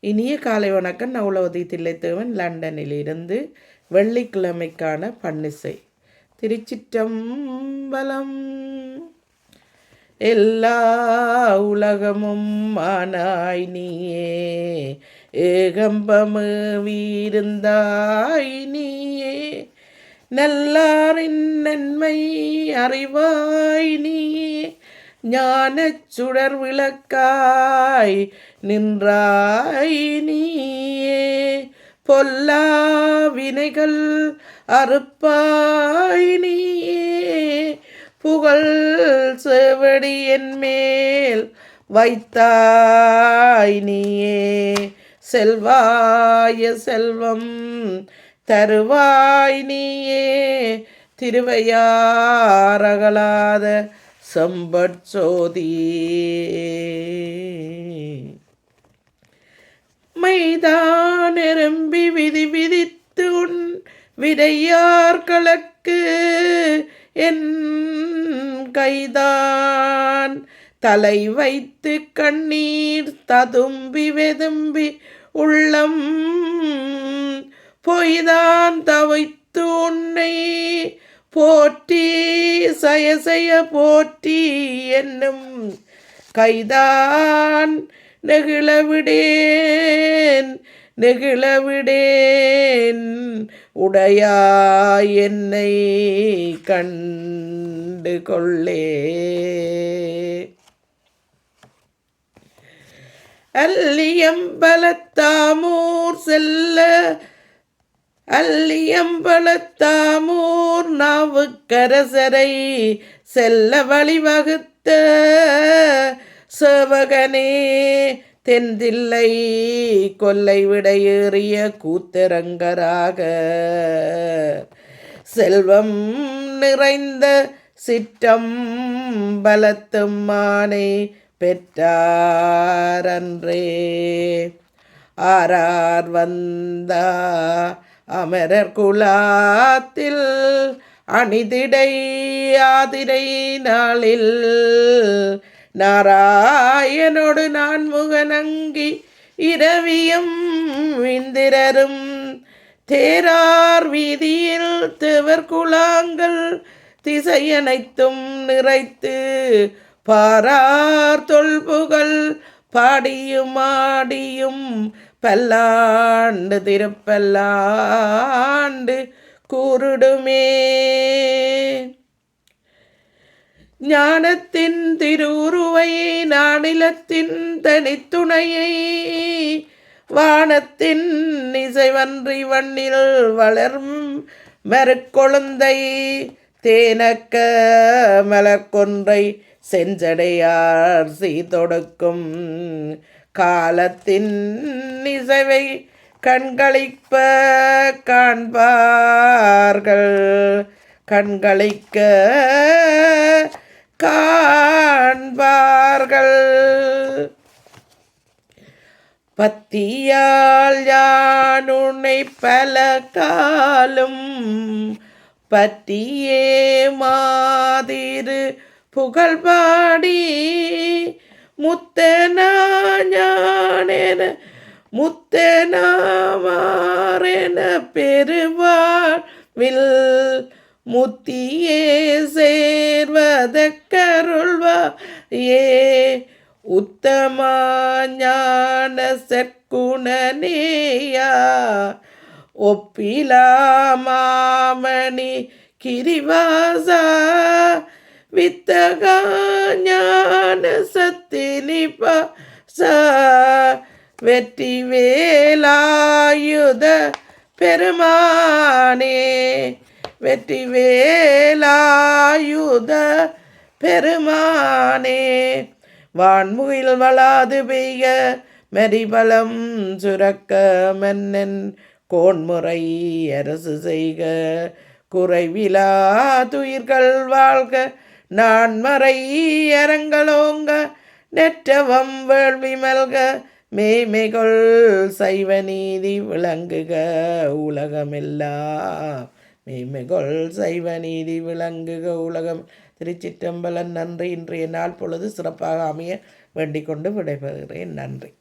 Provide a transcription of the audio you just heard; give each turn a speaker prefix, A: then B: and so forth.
A: இனிய காலை வணக்கம். நவுலவதி தில்லைத்தேவன். லண்டனிலிருந்து வெள்ளிக்கிழமைக்கான பன்னிசை. திருச்சிற்றம்பலம். எல்லா உலகமும் மானாய் நீயே. ஏகம்பமு வீருந்தாய் நீயே. நல்லாரின் நன்மை அறிவாய் நீயே. ஞானச் சுடர் விளக்காய் நின்றாய் நீயே. பொல்லா வினைகள் அறுப்பாய் நீயே. புகழ் செவடி என் மேல் வைத்தாய் நீயே. செல்வாய செல்வம் தருவாய் நீயே. திருவையாரகலாத சம்பட்சோதி மைதானெரும்பி விதி விதித்து உன் விடையார்களுக்கு என் கைதான் தலை வைத்து கண்ணீர் ததும்பி வெதும்பி உள்ளம் பொய்தான் தவைத்து உன்னை போற்றி சயசய போற்றி என்னும் கைதான். நெகிழவிடேன் நெகிழவிடேன் உடையா என்னை கண்டு கொள்ளே. அல்லியம்பலத்தாமூர் செல்ல அல்லியம்பலத்தாமூர் நாவுக்கரசரை செல்ல வழிவகுத்த சேவகனே தென்தில்லை கொல்லை விடையேறிய கூத்தரங்கராக. செல்வம் நிறைந்த சிற்றம் பலத்தும் மானை பெற்றாரன்றே ஆரார் வந்தா அமரர் குலாத்தில் அணிதிடை ஆதிரை நாளில் நாராயணோடு நான் முகநங்கி இரவியும் இந்திரரும் தேரார் வீதியில் தேவர்குலாங்கள் திசையனைத்தும் நிறைத்து பாரார் தொல்புகள் பாடியும் ஆடியும் பல்லாண்டு திருப்பல்லாண்டு கூறுடுமே. ஞானத்தின் திருவுருவை நானிலத்தின் தனித்துணையை வானத்தின் இசைவன்றி வண்ணில் வளரும் மறுக்கொழுந்தை தேனக்க மலர்கொன்றை செஞ்சடையார் செய்தொடுக்கும் காலத்தின் இசைவை கண்களிப்ப காண்பார்கள். கண்களிக்க காண்பார்கள். பத்தியால் யானுனை பல காலும் பற்றியே மாதிரு புகழ்பாடி முத்தன ஞானென முத்தனாமாரென பெருவாழ்வில் முத்தியே சேர்வதற்கருள்வா. ஏ உத்தமா ஞான சற்குணனேயா ஒப்பிலாமாமணி கிரிவாசா. வித்தகா ஞான சத்தினிப வெற்றி வேலாயுத பெருமானே. வெற்றி வேலாயுத பெருமானே. வான்முகில் வளாது பெய்க மெரிபலம் சுரக்க மன்னன் கோன்முறை அரசு செய்க குறைவிலா துயிர்கள் வாழ்க நான் மறை அரங்களோங்க நெற்றவம் வேள்வி மல்க மேமைகொள் சைவ நீதி விளங்குக உலகமெல்லாம். மேமைகொள் சைவ நீதி விளங்குக உலகம். திருச்சிற்றம்பலன் நன்றி. இன்றைய நாள் பொழுது சிறப்பாக அமைய வேண்டிக் கொண்டு விடைபெறுகிறேன். நன்றி.